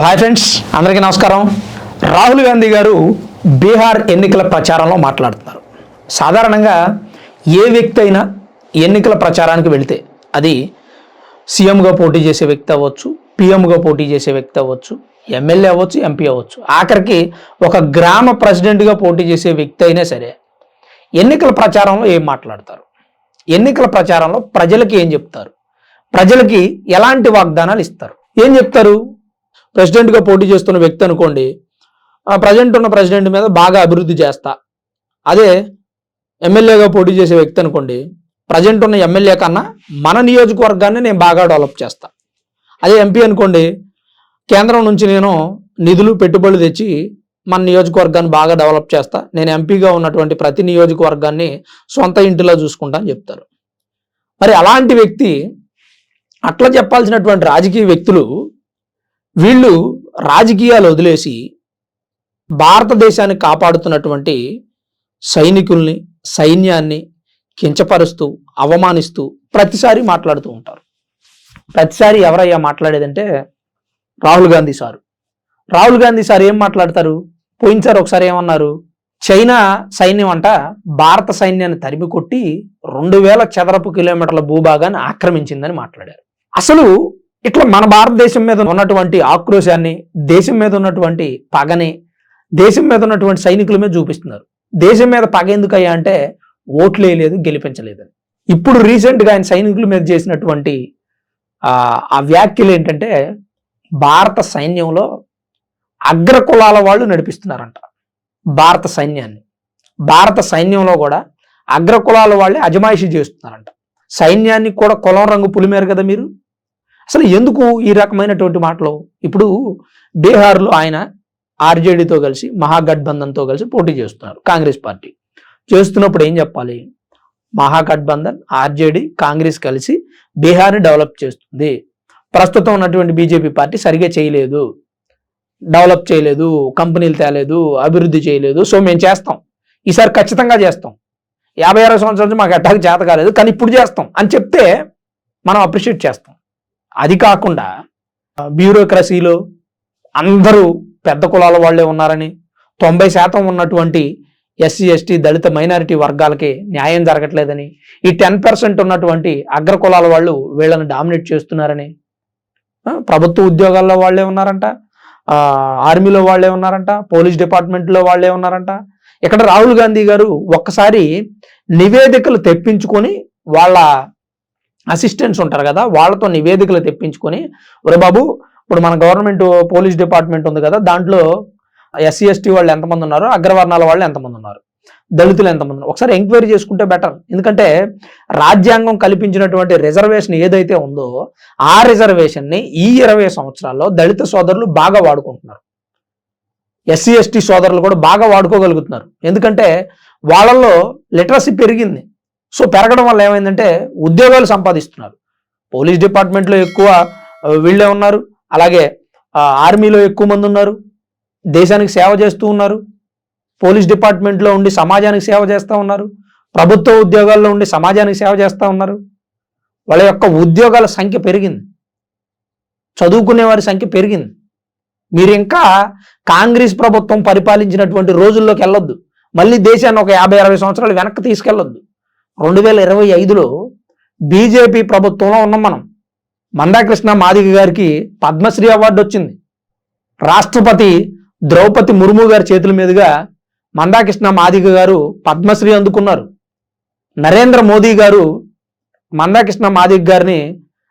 Hi friends అందరికీ నమస్కారం. రాహుల్ గాంధీ గారు బీహార్ ఎన్నికల ప్రచారంలో మాట్లాడుతున్నారు. సాధారణంగా ఏ వ్యక్తి అయినా ఎన్నికల ప్రచారానికి వెళితే అది సీఎంగా పోటీ చేసే వ్యక్తి అవ్వచ్చు పిఎంగా పోటీ చేసే వ్యక్తి అవ్వచ్చు ఎమ్మెల్యే అవ్వచ్చు ఎంపీ అవ్వచ్చు. ఆఖరికి ఒక గ్రామ ప్రెసిడెంట్గా పోటీ చేసే వ్యక్తి అయినా సరే ఎన్నికల ప్రచారంలో ఏం మాట్లాడతారు? ఎన్నికల ప్రచారంలో ప్రజలకి ఏం చెప్తారు? ప్రజలకి ఎలాంటి వాగ్దానాలు ఇస్తారు? ఏం చెప్తారు? ప్రెసిడెంట్గా పోటీ చేస్తున్న వ్యక్తి అనుకోండి ఆ ప్రజెంట్ ఉన్న ప్రెసిడెంట్ మీద బాగా అభివృద్ధి చేస్తా. అదే ఎమ్మెల్యేగా పోటీ చేసే వ్యక్తి అనుకోండి ప్రజెంట్ ఉన్న ఎమ్మెల్యే కన్నా మన నియోజకవర్గాన్ని నేను బాగా డెవలప్ చేస్తా. అదే ఎంపీ అనుకోండి కేంద్రం నుంచి నేను నిధులు పెట్టుబడులు తెచ్చి మన నియోజకవర్గాన్ని బాగా డెవలప్ చేస్తా. నేను ఎంపీగా ఉన్నటువంటి ప్రతి నియోజకవర్గాన్ని సొంత ఇంటిలో చూసుకుంటా అని చెప్తారు. మరి అలాంటి వ్యక్తి అట్లా చెప్పాల్సినటువంటి రాజకీయ వ్యక్తులు వీళ్ళు రాజకీయాలు వదిలేసి భారతదేశాన్ని కాపాడుతున్నటువంటి సైనికుల్ని సైన్యాన్ని కించపరుస్తూ అవమానిస్తూ ప్రతిసారి మాట్లాడుతూ ఉంటారు. ప్రతిసారి ఎవరయ్యా మాట్లాడేదంటే రాహుల్ గాంధీ సారు. రాహుల్ గాంధీ సార్ ఏం మాట్లాడతారు? పోయినసారి ఒకసారి ఏమన్నారు? చైనా సైన్యం అంట భారత సైన్యాన్ని తరిమి కొట్టి రెండు వేల చదరపు కిలోమీటర్ల భూభాగాన్ని ఆక్రమించిందని మాట్లాడారు. అసలు ఇట్లా మన భారతదేశం మీద ఉన్నటువంటి ఆక్రోశాన్ని దేశం మీద ఉన్నటువంటి పగని దేశం మీద ఉన్నటువంటి సైనికుల మీద చూపిస్తున్నారు. దేశం మీద పగ ఎందుకయ్యా అంటే ఓట్లు వేయలేదు గెలిపించలేదని ఇప్పుడు రీసెంట్గా ఆయన సైనికుల మీద చేసినటువంటి ఆ వ్యాఖ్యలు ఏంటంటే భారత సైన్యంలో అగ్ర కులాల వాళ్ళు నడిపిస్తున్నారంట. భారత సైన్యాన్ని. భారత సైన్యంలో కూడా అగ్ర కులాల వాళ్ళే అజమాయిషీ చేస్తున్నారంట. సైన్యాన్ని కూడా కులం రంగు పులిమేరు కదా మీరు? అసలు ఎందుకు ఈ రకమైనటువంటి మాటలు? ఇప్పుడు బీహార్లో ఆయన ఆర్జేడీతో కలిసి మహాగఠబంధన్తో కలిసి పోటీ చేస్తున్నారు కాంగ్రెస్ పార్టీ. చేస్తున్నప్పుడు ఏం చెప్పాలి? మహాగఠబంధన్ ఆర్జేడీ కాంగ్రెస్ కలిసి బీహార్ని డెవలప్ చేస్తుంది. ప్రస్తుతం ఉన్నటువంటి బీజేపీ పార్టీ సరిగా చేయలేదు. డెవలప్ చేయలేదు కంపెనీలు తేలేదు అభివృద్ధి చేయలేదు. సో మేము చేస్తాం. ఈసారి ఖచ్చితంగా చేస్తాం. యాభై అరవై సంవత్సరాల నుంచి మాకు ఎట్టాకి చేత కాలేదు కానీ ఇప్పుడు చేస్తాం అని చెప్తే మనం అప్రిషియేట్ చేస్తాం. అది కాకుండా బ్యూరోక్రసీలో అందరూ పెద్ద కులాల వాళ్ళే ఉన్నారని తొంభై శాతం ఉన్నటువంటి ఎస్సీ ఎస్టీ దళిత మైనారిటీ వర్గాలకి న్యాయం జరగట్లేదని ఈ టెన్ పర్సెంట్ ఉన్నటువంటి అగ్ర కులాల వాళ్ళు వీళ్ళని డామినేట్ చేస్తున్నారని ప్రభుత్వ ఉద్యోగాల్లో వాళ్ళే ఉన్నారంట ఆర్మీలో వాళ్ళే ఉన్నారంట పోలీస్ డిపార్ట్మెంట్లో వాళ్ళే ఉన్నారంట. ఇక్కడ రాహుల్ గాంధీ గారు ఒక్కసారి నివేదికలు తెప్పించుకొని వాళ్ళ అసిస్టెంట్స్ ఉంటారు కదా వాళ్ళతో నివేదికలు తెప్పించుకొని ఒరే బాబు ఇప్పుడు మన గవర్నమెంట్ పోలీస్ డిపార్ట్మెంట్ ఉంది కదా దాంట్లో ఎస్సీ ఎస్టీ వాళ్ళు ఎంతమంది ఉన్నారు అగ్రవర్ణాల వాళ్ళు ఎంతమంది ఉన్నారు దళితులు ఎంతమంది ఉన్నారు ఒకసారి ఎంక్వైరీ చేసుకుంటే బెటర్. ఎందుకంటే రాజ్యాంగం కల్పించినటువంటి రిజర్వేషన్ ఏదైతే ఉందో ఆ రిజర్వేషన్ని ఈ ఇరవై సంవత్సరాల్లో దళిత సోదరులు బాగా వాడుకుంటున్నారు. ఎస్సీ ఎస్టీ సోదరులు కూడా బాగా వాడుకోగలుగుతున్నారు. ఎందుకంటే వాళ్ళల్లో లిటరసీ పెరిగింది. సో పెరగడం వల్ల ఏమైందంటే ఉద్యోగాలు సంపాదిస్తున్నారు. పోలీస్ డిపార్ట్మెంట్లో ఎక్కువ వీళ్ళే ఉన్నారు. అలాగే ఆర్మీలో ఎక్కువ మంది ఉన్నారు. దేశానికి సేవ చేస్తూ ఉన్నారు. పోలీస్ డిపార్ట్మెంట్లో ఉండి సమాజానికి సేవ చేస్తూ ఉన్నారు. ప్రభుత్వ ఉద్యోగాల్లో ఉండి సమాజానికి సేవ చేస్తూ ఉన్నారు. వాళ్ళ యొక్క ఉద్యోగాల సంఖ్య పెరిగింది. చదువుకునే వారి సంఖ్య పెరిగింది. మీరు ఇంకా కాంగ్రెస్ ప్రభుత్వం పరిపాలించినటువంటి రోజుల్లోకి వెళ్ళొద్దు. మళ్ళీ దేశాన్ని ఒక యాభై అరవై సంవత్సరాలు వెనక్కి తీసుకెళ్ళొద్దు. రెండు వేల ఇరవై ఐదులో బీజేపీ ప్రభుత్వంలో ఉన్నాం మనం. మందాకృష్ణ మాదిగ గారికి పద్మశ్రీ అవార్డు వచ్చింది. రాష్ట్రపతి ద్రౌపది ముర్ము గారి చేతుల మీదుగా మందాకృష్ణ మాదిగ గారు పద్మశ్రీ అందుకున్నారు. నరేంద్ర మోదీ గారు మందాకృష్ణ మాదిగ గారిని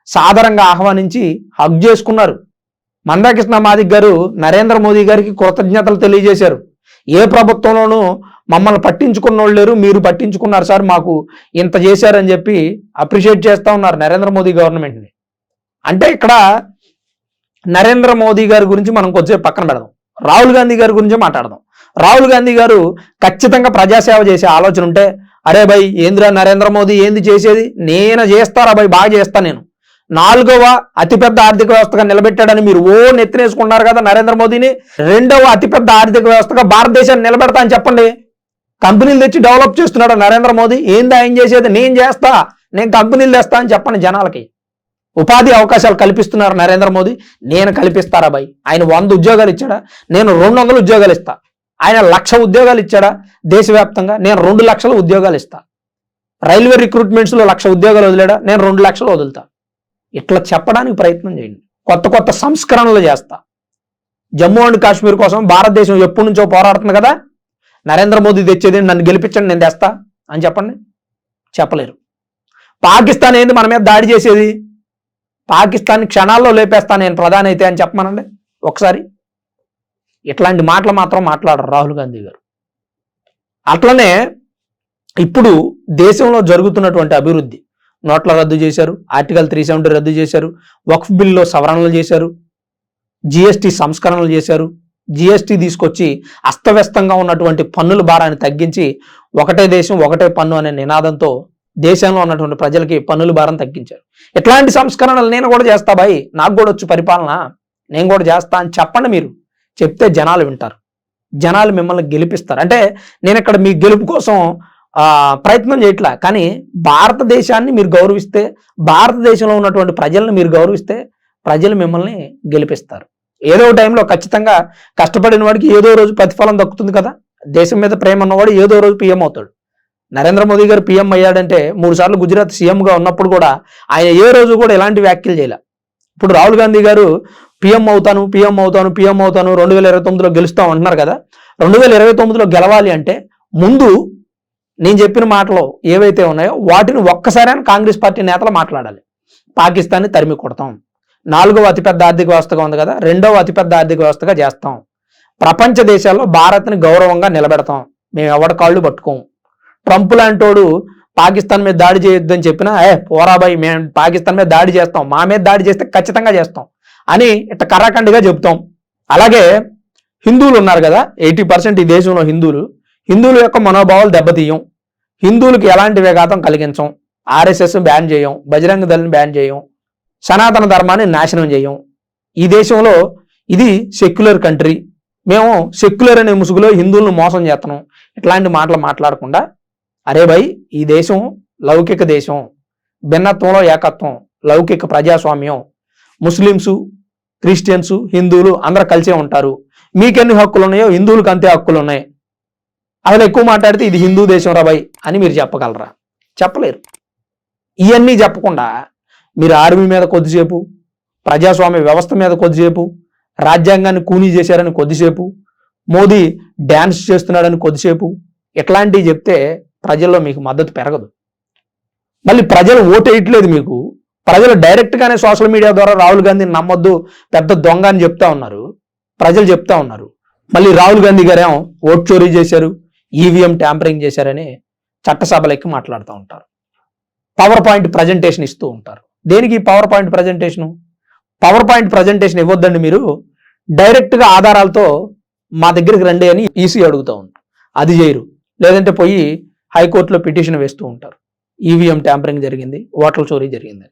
సాదరంగా ఆహ్వానించి హగ్ చేసుకున్నారు. మందాకృష్ణ మాదిక్ గారు నరేంద్ర మోదీ గారికి కృతజ్ఞతలు తెలియజేశారు. ఏ ప్రభుత్వంలోనూ మమ్మల్ని పట్టించుకున్న వాళ్ళు లేరు మీరు పట్టించుకున్నారు సార్ మాకు ఇంత చేశారని చెప్పి అప్రిషియేట్ చేస్తా ఉన్నారు నరేంద్ర మోదీ గవర్నమెంట్ని. అంటే ఇక్కడ నరేంద్ర మోదీ గారి గురించి మనం కొద్దిసేపు పక్కన పెడదాం. రాహుల్ గాంధీ గారి గురించి మాట్లాడదాం. రాహుల్ గాంధీ గారు ఖచ్చితంగా ప్రజాసేవ చేసే ఆలోచన ఉంటే అరే భయ్ ఏందిరా నరేంద్ర మోదీ ఏంది చేసేది? నేను చేస్తారా భయ్ బాగా చేస్తా నేను. నాలుగవ అతిపెద్ద ఆర్థిక వ్యవస్థగా నిలబెట్టాడని మీరు ఓ నెత్తినేసుకున్నారు కదా నరేంద్ర మోదీని. రెండవ అతిపెద్ద ఆర్థిక వ్యవస్థగా భారతదేశాన్ని నిలబెడతా అని చెప్పండి. కంపెనీలు తెచ్చి డెవలప్ చేస్తున్నాడు నరేంద్ర మోదీ? ఏంది ఆయన చేసేది? నేను చేస్తా. నేను కంపెనీలు తెస్తా అని చెప్పండి జనాలకి. ఉపాధి అవకాశాలు కల్పిస్తున్నారు నరేంద్ర మోదీ. నేను కల్పిస్తారా బాయ్? ఆయన వంద ఉద్యోగాలు ఇచ్చాడా? నేను రెండు వందల ఉద్యోగాలు ఇస్తా. ఆయన లక్ష ఉద్యోగాలు ఇచ్చాడా? దేశవ్యాప్తంగా నేను రెండు లక్షల ఉద్యోగాలు ఇస్తా. రైల్వే రిక్రూట్మెంట్స్లో లక్ష ఉద్యోగాలు వదిలేడా? నేను రెండు లక్షలు వదులుతా. ఇట్లా చెప్పడానికి ప్రయత్నం చేయండి. కొత్త కొత్త సంస్కరణలు చేస్తా. జమ్మూ అండ్ కాశ్మీర్ కోసం భారతదేశం ఎప్పటి నుంచో పోరాడుతుంది కదా? నరేంద్ర మోదీ తెచ్చేది నన్ను గెలిపించండి నేను తెస్తా అని చెప్పండి? చెప్పలేరు. పాకిస్తాన్ ఏంది మన మీద దాడి చేసేది? పాకిస్తాన్ క్షణాల్లో లేపేస్తా నేను ప్రధాని అయితే అని చెప్పమనండి. ఒకసారి. ఇట్లాంటి మాటలు మాత్రం మాట్లాడరు రాహుల్ గాంధీ గారు. అట్లనే ఇప్పుడు దేశంలో జరుగుతున్నటువంటి అభివృద్ధి నోట్ల రద్దు చేశారు ఆర్టికల్ త్రీ సెవెంటీ రద్దు చేశారు వక్ఫ్ బిల్లో సవరణలు చేశారు జిఎస్టి సంస్కరణలు చేశారు జిఎస్టి తీసుకొచ్చి అస్తవ్యస్తంగా ఉన్నటువంటి పన్నుల భారాన్ని తగ్గించి ఒకటే దేశం ఒకటే పన్ను అనే నినాదంతో దేశంలో ఉన్నటువంటి ప్రజలకి పన్నుల భారం తగ్గించారు. ఇట్లాంటి సంస్కరణలు నేను కూడా చేస్తా బాయ్ నాకు కూడా వచ్చు పరిపాలన నేను కూడా చేస్తా అని చెప్పండి మీరు. చెప్తే జనాలు వింటారు. జనాలు మిమ్మల్ని గెలిపిస్తారు. అంటే నేను ఇక్కడ మీ గెలుపు కోసం ప్రయత్నం చేయట్లా. కానీ భారతదేశాన్ని మీరు గౌరవిస్తే భారతదేశంలో ఉన్నటువంటి ప్రజల్ని మీరు గౌరవిస్తే ప్రజలు మిమ్మల్ని గెలిపిస్తారు. ఏదో ఒక టైంలో ఖచ్చితంగా కష్టపడిన వాడికి ఏదో రోజు ప్రతిఫలం దక్కుతుంది కదా. దేశం మీద ప్రేమ ఉన్నవాడు ఏదో రోజు పీఎం అవుతాడు. నరేంద్ర మోదీ గారు పీఎం అయ్యాడంటే మూడు సార్లు గుజరాత్ సీఎంగా ఉన్నప్పుడు కూడా ఆయన ఏ రోజు కూడా ఎలాంటి వ్యాఖ్యలు చేయలే. ఇప్పుడు రాహుల్ గాంధీ గారు పీఎం అవుతాను పీఎం అవుతాను పీఎం అవుతాను రెండు వేల ఇరవై తొమ్మిదిలో గెలుస్తాం అంటున్నారు కదా. రెండు వేల ఇరవై తొమ్మిదిలో గెలవాలి అంటే ముందు నేను చెప్పిన మాటలు ఏవైతే ఉన్నాయో వాటిని ఒక్కసారైనా కాంగ్రెస్ పార్టీ నేతలు మాట్లాడాలి. పాకిస్తాన్ని తరిమి కొడతాం. నాలుగవ అతిపెద్ద ఆర్థిక వ్యవస్థగా ఉంది కదా రెండవ అతిపెద్ద ఆర్థిక వ్యవస్థగా చేస్తాం. ప్రపంచ దేశాల్లో భారత్ని గౌరవంగా నిలబెడతాం. మేము ఎవడ కాళ్ళు పట్టుకోం. ట్రంప్ లాంటోడు పాకిస్తాన్ మీద దాడి చేయొద్దని చెప్పినా ఏ పోరాబాయి మేము పాకిస్తాన్ మీద దాడి చేస్తాం. మా మీద దాడి చేస్తే ఖచ్చితంగా చేస్తాం. అని ఇట్ట కర్రాఖండిగా చెప్తాం అలాగే హిందువులు ఉన్నారు కదా ఎయిటీ పర్సెంట్ ఈ దేశంలో హిందువులు. హిందువుల యొక్క మనోభావాలు దెబ్బతీయం. హిందువులకు ఎలాంటి విఘాతం కలిగించం? ఆర్ఎస్ఎస్ బ్యాన్ చేయం బజరంగ దళని బ్యాన్ చేయం సనాతన ధర్మాన్ని నాశనం చేయం. ఈ దేశంలో ఇది సెక్యులర్ కంట్రీ మేము సెక్యులర్ అనే ముసుగులో హిందువులను మోసం చేస్తున్నాం ఇట్లాంటి మాటలు మాట్లాడకుండా అరే భయ్ ఈ దేశం లౌకిక దేశం. భిన్నత్వంలో ఏకత్వం లౌకిక ప్రజాస్వామ్యం. ముస్లిమ్స్ క్రిస్టియన్స్ హిందువులు అందరూ కలిసే ఉంటారు. మీకెన్ని హక్కులు ఉన్నాయో హిందువులకు అంతే హక్కులు ఉన్నాయి అసలు ఎక్కువ మాట్లాడితే ఇది హిందూ దేశం రాబాయ్ అని మీరు చెప్పగలరా? చెప్పలేరు. ఇవన్నీ చెప్పకుండా మీరు ఆర్మీ మీద కొద్దిసేపు ప్రజాస్వామ్య వ్యవస్థ మీద కొద్దిసేపు రాజ్యాంగాన్ని కూనీ చేశారని కొద్దిసేపు మోదీ డ్యాన్స్ చేస్తున్నాడని కొద్దిసేపు ఇట్లాంటివి చెప్తే ప్రజల్లో మీకు మద్దతు పెరగదు. మళ్ళీ ప్రజలు ఓటేయట్లేదు మీకు. ప్రజలు డైరెక్ట్గానే సోషల్ మీడియా ద్వారా రాహుల్ గాంధీని నమ్మొద్దు పెద్ద దొంగ అని చెప్తా ఉన్నారు. ప్రజలు చెప్తా ఉన్నారు. మళ్ళీ రాహుల్ గాంధీ గారేమో ఓట్ చోరీ చేశారు. ఈవీఎం ట్యాంపరింగ్ చేశారని చట్టసభలకి మాట్లాడుతూ ఉంటారు. పవర్ పాయింట్ ప్రజెంటేషన్ ఇస్తూ ఉంటారు. దేనికి power point presentation power point presentation ఇవ్వద్దండి మీరు. డైరెక్ట్గా ఆధారాలతో మా దగ్గరికి రండి అని ఈసీ అడుగుతూ ఉంటారు. అది చేయరు. లేదంటే పోయి హైకోర్టులో పిటిషన్ వేస్తూ ఉంటారు. ఈవీఎం ట్యాంపరింగ్ జరిగింది. ఓట్ల చోరీ జరిగింది.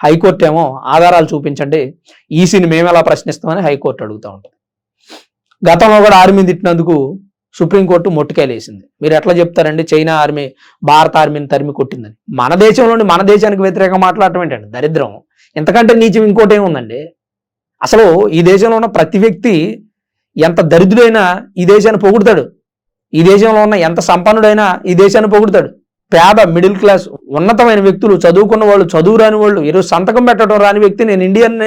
హైకోర్టు ఏమో ఆధారాలు చూపించండి. ఈసీని మేము ఎలా ప్రశ్నిస్తామని హైకోర్టు అడుగుతూ ఉంటుంది గతంలో కూడా ఆర్మీని తిట్టినందుకు సుప్రీంకోర్టు మొట్టికాయలు మీరు ఎట్లా చెప్తారండి? చైనా ఆర్మీ భారత ఆర్మీని తరిమి కొట్టిందని. మన దేశంలోని మన దేశానికి వ్యతిరేకంగా మాట్లాడటం ఏంటండి? దరిద్రం. ఇంతకంటే నీచం ఇంకోటి ఏముందండి? అసలు ఈ దేశంలో ఉన్న ప్రతి వ్యక్తి ఎంత దరిద్రుడైనా ఈ దేశాన్ని పొగుడతాడు. ఈ దేశంలో ఉన్న ఎంత సంపన్నుడైనా ఈ దేశాన్ని పొగుడతాడు. పేద మిడిల్ క్లాస్ ఉన్నతమైన వ్యక్తులు చదువుకున్న వాళ్ళు చదువు రాని వాళ్ళు ఈరోజు సంతకం పెట్టడం రాని వ్యక్తి నేను ఇండియన్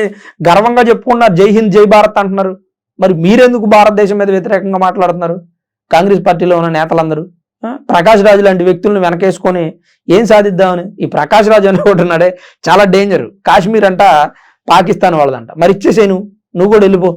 గర్వంగా చెప్పుకున్నారు జై హింద్ జై భారత్ అంటున్నారు. మరి మీరెందుకు భారతదేశం మీద వ్యతిరేకంగా మాట్లాడుతున్నారు? కాంగ్రెస్ పార్టీలో ఉన్న నేతలందరూ ప్రకాష్ రాజు లాంటి వ్యక్తులను వెనకేసుకొని ఏం సాధిద్దామని ఈ ప్రకాష్ రాజు అని ఒకటి ఉన్నాడే చాలా డేంజర్ కాశ్మీర్ అంట పాకిస్తాన్ వాళ్ళదంట. మరి ఇచ్చేసే నువ్వు నువ్వు కూడా వెళ్ళిపో.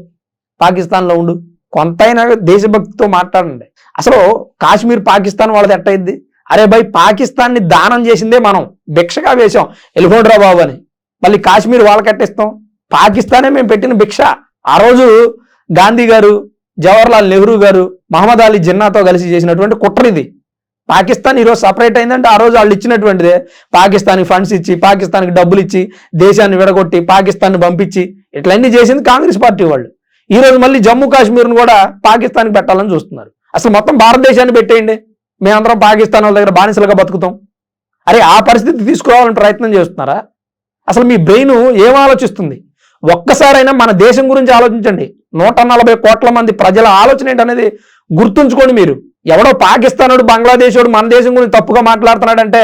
పాకిస్తాన్లో ఉండు. కొంతైనా దేశభక్తితో మాట్లాడండి. అసలు కాశ్మీర్ పాకిస్తాన్ వాళ్ళది ఎట్టయిద్ది? అరే భయ్ పాకిస్తాన్ని దానం చేసిందే మనం. భిక్షగా వేశాం. వెళ్ళిపోండిరా బాబు అని. మళ్ళీ కాశ్మీర్ వాళ్ళకట్టేస్తాం పాకిస్తానే మేము పెట్టిన భిక్ష. ఆ రోజు గాంధీ గారు జవహర్లాల్ నెహ్రూ గారు మహమ్మద్ అలీ జిన్నాతో కలిసి చేసినటువంటి కుట్రది పాకిస్తాన్ ఈరోజు సపరేట్ అయిందంటే ఆ రోజు వాళ్ళు ఇచ్చినటువంటిదే. పాకిస్తాన్కి ఫండ్స్ ఇచ్చి పాకిస్తాన్కి డబ్బులు ఇచ్చి దేశాన్ని విడగొట్టి పాకిస్తాన్ని పంపించి ఇట్లన్నీ చేసింది కాంగ్రెస్ పార్టీ వాళ్ళు. ఈ రోజు మళ్ళీ జమ్మూ కాశ్మీర్ను కూడా పాకిస్తాన్కి పెట్టాలని చూస్తున్నారు. అసలు మొత్తం భారతదేశాన్ని పెట్టేయండి. మేమందరం పాకిస్తాన్ వాళ్ళ దగ్గర బానిసలుగా బతుకుతాం. అరే ఆ పరిస్థితి తీసుకురావాలని ప్రయత్నం చేస్తున్నారా? అసలు మీ బ్రెయిన్ ఏం ఆలోచిస్తుంది? ఒక్కసారైనా మన దేశం గురించి ఆలోచించండి. నూట నలభై కోట్ల మంది ప్రజల ఆలోచన ఏంటనేది గుర్తుంచుకోండి మీరు. ఎవడో పాకిస్తానుడు బంగ్లాదేశోడు మన దేశం గురించి తప్పుగా మాట్లాడుతున్నాడంటే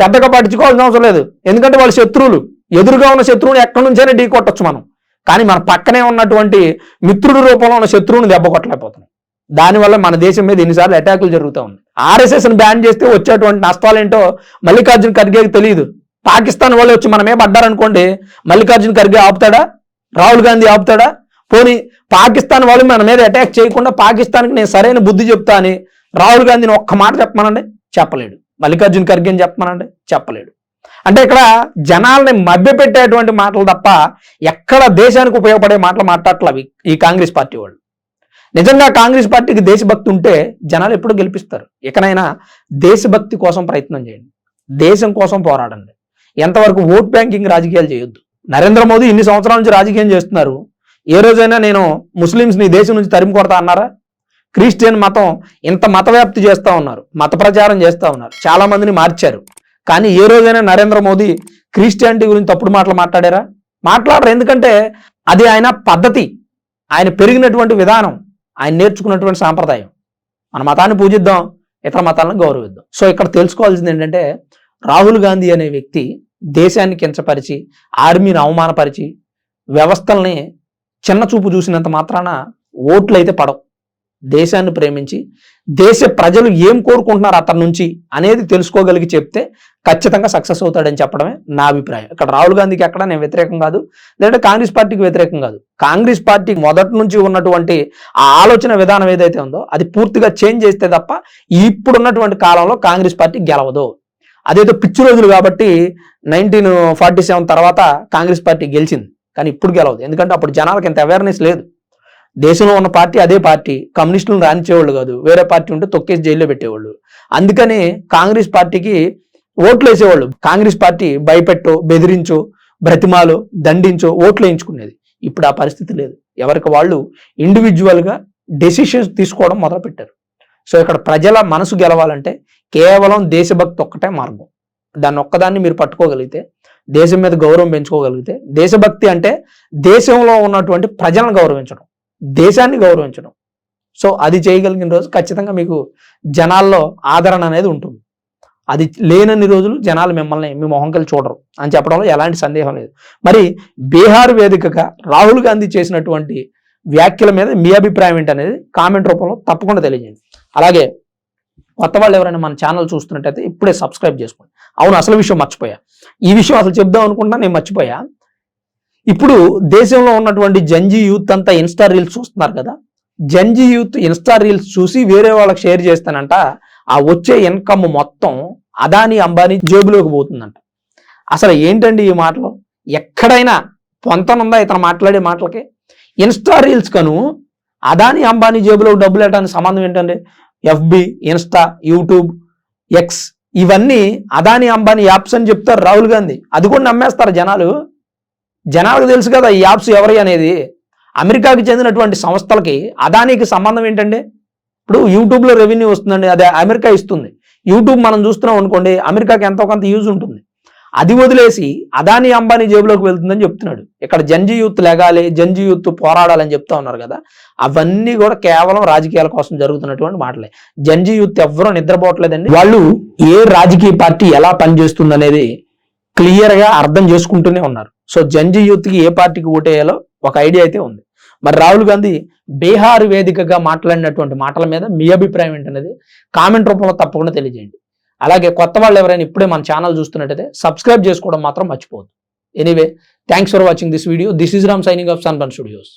పెద్దగా పట్టించుకోవాల్సిన అవసరం లేదు. ఎందుకంటే వాళ్ళు శత్రువులు. ఎదురుగా ఉన్న శత్రువుని ఎక్కడి నుంచైనా ఢీ కొట్టచ్చు మనం. కానీ మన పక్కనే ఉన్నటువంటి మిత్రుడి రూపంలో ఉన్న శత్రువుని దెబ్బ కొట్టలేకపోతున్నాం. దానివల్ల మన దేశం మీద ఎన్నిసార్లు అటాకులు జరుగుతూ ఉంది ఆర్ఎస్ఎస్ని బ్యాన్ చేస్తే వచ్చేటువంటి నష్టాలు ఏంటో మల్లికార్జున ఖర్గేకి తెలియదు పాకిస్తాన్ వాళ్ళు వచ్చి మనమే పడ్డారనుకోండి మల్లికార్జున ఖర్గే ఆపుతాడా? రాహుల్ గాంధీ ఆపుతాడా? పోనీ పాకిస్తాన్ వాళ్ళు మన మీద అటాక్ చేయకుండా పాకిస్తాన్కి నేను సరైన బుద్ధి చెప్తాను రాహుల్ గాంధీని ఒక్క మాట చెప్పమనండి? చెప్పలేడు. మల్లికార్జున్ ఖర్గే అని చెప్పమనండి? చెప్పలేడు. అంటే ఇక్కడ జనాల్ని మభ్యపెట్టేటువంటి మాటలు తప్ప ఎక్కడ దేశానికి ఉపయోగపడే మాటలు మాట్లాడట్లవి ఈ కాంగ్రెస్ పార్టీ వాళ్ళు. నిజంగా కాంగ్రెస్ పార్టీకి దేశభక్తి ఉంటే జనాలు ఎప్పుడు గెలిపిస్తారు. ఇకనైనా దేశభక్తి కోసం ప్రయత్నం చేయండి. దేశం కోసం పోరాడండి. ఎంతవరకు ఓట్ బ్యాంకింగ్ రాజకీయాలు చేయొద్దు. నరేంద్ర మోదీ ఇన్ని సంవత్సరాల నుంచి రాజకీయం చేస్తున్నారు. ఏ రోజైనా నేను ముస్లిమ్స్ని దేశం నుంచి తరిమి కొడతా అన్నారా? క్రిస్టియన్ మతం ఇంత మత వ్యాప్తి చేస్తూ ఉన్నారు మత ప్రచారం చేస్తూ ఉన్నారు చాలా మందిని మార్చారు. కానీ ఏ రోజైనా నరేంద్ర మోదీ క్రిస్టియానిటీ గురించి తప్పుడు మాటలు మాట్లాడారా? మాట్లాడరు ఎందుకంటే అది ఆయన పద్ధతి ఆయన పెరిగినటువంటి విధానం ఆయన నేర్చుకున్నటువంటి సాంప్రదాయం. మన మతాన్ని పూజిద్దాం ఇతర మతాలను గౌరవిద్దాం. సో ఇక్కడ తెలుసుకోవాల్సింది ఏంటంటే రాహుల్ గాంధీ అనే వ్యక్తి దేశాన్ని కించపరిచి ఆర్మీని అవమానపరిచి వ్యవస్థల్ని చిన్న చూపు చూసినంత మాత్రాన ఓట్లు అయితే పడవు. దేశాన్ని ప్రేమించి దేశ ప్రజలు ఏం కోరుకుంటున్నారు అతని నుంచి అనేది తెలుసుకోగలిగి చెప్తే ఖచ్చితంగా సక్సెస్ అవుతాడని చెప్పడమే నా అభిప్రాయం. ఇక్కడ రాహుల్ గాంధీకి ఎక్కడ నేను వ్యతిరేకం కాదు. లేదంటే కాంగ్రెస్ పార్టీకి వ్యతిరేకం కాదు. కాంగ్రెస్ పార్టీ మొదటి నుంచి ఉన్నటువంటి ఆ ఆలోచన విధానం ఏదైతే ఉందో అది పూర్తిగా చేంజ్ చేస్తే తప్ప ఇప్పుడున్నటువంటి కాలంలో కాంగ్రెస్ పార్టీ గెలవదు. అదేదో పిచ్చి రోజులు కాబట్టి నైన్టీన్ ఫార్టీ సెవెన్ తర్వాత కాంగ్రెస్ పార్టీ గెలిచింది. కానీ ఇప్పుడు గెలవదు. ఎందుకంటే అప్పుడు జనాలకు ఎంత అవేర్నెస్ లేదు. దేశంలో ఉన్న పార్టీ అదే పార్టీ. కమ్యూనిస్టులను రాణించేవాళ్ళు కాదు. వేరే పార్టీ ఉంటే తొక్కేసి జైల్లో పెట్టేవాళ్ళు. అందుకని కాంగ్రెస్ పార్టీకి ఓట్లు వేసేవాళ్ళు. కాంగ్రెస్ పార్టీ భయపెట్టో బెదిరించో బ్రతిమాలు దండించో ఓట్లు వేయించుకునేది. ఇప్పుడు ఆ పరిస్థితి లేదు. ఎవరికి వాళ్ళు ఇండివిజువల్గా డెసిషన్స్ తీసుకోవడం మొదలుపెట్టారు. సో ఇక్కడ ప్రజల మనసు గెలవాలంటే కేవలం దేశభక్తి ఒక్కటే మార్గం. దాన్ని ఒక్కదాన్ని మీరు పట్టుకోగలిగితే దేశం మీద గౌరవం పెంచుకోగలిగితే దేశభక్తి అంటే దేశంలో ఉన్నటువంటి ప్రజలను గౌరవించడం దేశాన్ని గౌరవించడం. సో అది చేయగలిగిన రోజు ఖచ్చితంగా మీకు జనాల్లో ఆదరణ అనేది ఉంటుంది. అది లేనన్ని రోజులు జనాలు మిమ్మల్ని మీ మొహంకలు చూడరు అని చెప్పడంలో ఎలాంటి సందేహం లేదు. మరి బీహార్ వేదికగా రాహుల్ గాంధీ చేసినటువంటి వ్యాఖ్యల మీద మీ అభిప్రాయం ఏంటనేది కామెంట్ రూపంలో తప్పకుండా తెలియజేయండి. అలాగే కొత్త వాళ్ళు ఎవరైనా మన ఛానల్ చూస్తున్నట్టయితే ఇప్పుడే సబ్స్క్రైబ్ చేసుకోండి. అవును అసలు విషయం మర్చిపోయా. ఈ విషయం అసలు చెప్దాం అనుకుంటున్నా నేను మర్చిపోయా. ఇప్పుడు దేశంలో ఉన్నటువంటి జంజీ యూత్ అంతా ఇన్స్టా రీల్స్ చూస్తున్నారు కదా. జంజీ యూత్ ఇన్స్టా రీల్స్ చూసి వేరే వాళ్ళకి షేర్ చేస్తానంట ఆ వచ్చే ఇన్కమ్ మొత్తం అదాని అంబానీ జేబులోకి పోతుందంట. అసలు ఏంటండి ఈ మాటలు? ఎక్కడైనా పొంతనుందా ఇతను మాట్లాడే మాటలకి? ఇన్స్టా రీల్స్ కను అదాని అంబానీ జేబులో డబ్బులు వేయడానికి సంబంధం ఏంటండి? ఎఫ్బి ఇన్స్టా యూట్యూబ్ ఎక్స్ ఇవన్నీ అదాని అంబానీ యాప్స్ అని చెప్తారు రాహుల్ గాంధీ. అది కూడా నమ్మేస్తారు జనాలు. జనాలకు తెలుసు కదా ఈ యాప్స్ ఎవరి అనేది. అమెరికాకి చెందినటువంటి సంస్థలకి అదానికి సంబంధం ఏంటండి? ఇప్పుడు యూట్యూబ్లో రెవెన్యూ వస్తుందండి అదే అమెరికా ఇస్తుంది. యూట్యూబ్ మనం చూస్తున్నాం అనుకోండి అమెరికాకి ఎంతో కొంత యూజ్ ఉంటుంది. అది వదిలేసి అదాని అంబానీ జేబులోకి వెళ్తుందని చెప్తున్నాడు. ఇక్కడ జంజీ యూత్ లెగాలి జంజీ యూత్ పోరాడాలని చెప్తా ఉన్నారు కదా అవన్నీ కూడా కేవలం రాజకీయాల కోసం జరుగుతున్నటువంటి మాటలే. జంజీ యూత్ ఎవరూ నిద్రపోవట్లేదండి. వాళ్ళు ఏ రాజకీయ పార్టీ ఎలా పనిచేస్తుందనేది క్లియర్గా అర్థం చేసుకుంటూనే ఉన్నారు. సో జంజి యూత్కి ఏ పార్టీకి ఓటేయాలో ఒక ఐడియా అయితే ఉంది. మరి రాహుల్ గాంధీ బీహార్ వేదికగా మాట్లాడినటువంటి మాటల మీద మీ అభిప్రాయం ఏంటనేది కామెంట్ రూపంలో తప్పకుండా తెలియజేయండి. అలాగే కొత్త వాళ్ళు ఎవరైనా ఇప్పుడే మన ఛానల్ చూస్తున్నట్టయితే సబ్స్క్రైబ్ చేసుకోవడం మాత్రం మర్చిపోవద్దు. Anyway thanks for watching this video this is Ram signing off Sunbun studios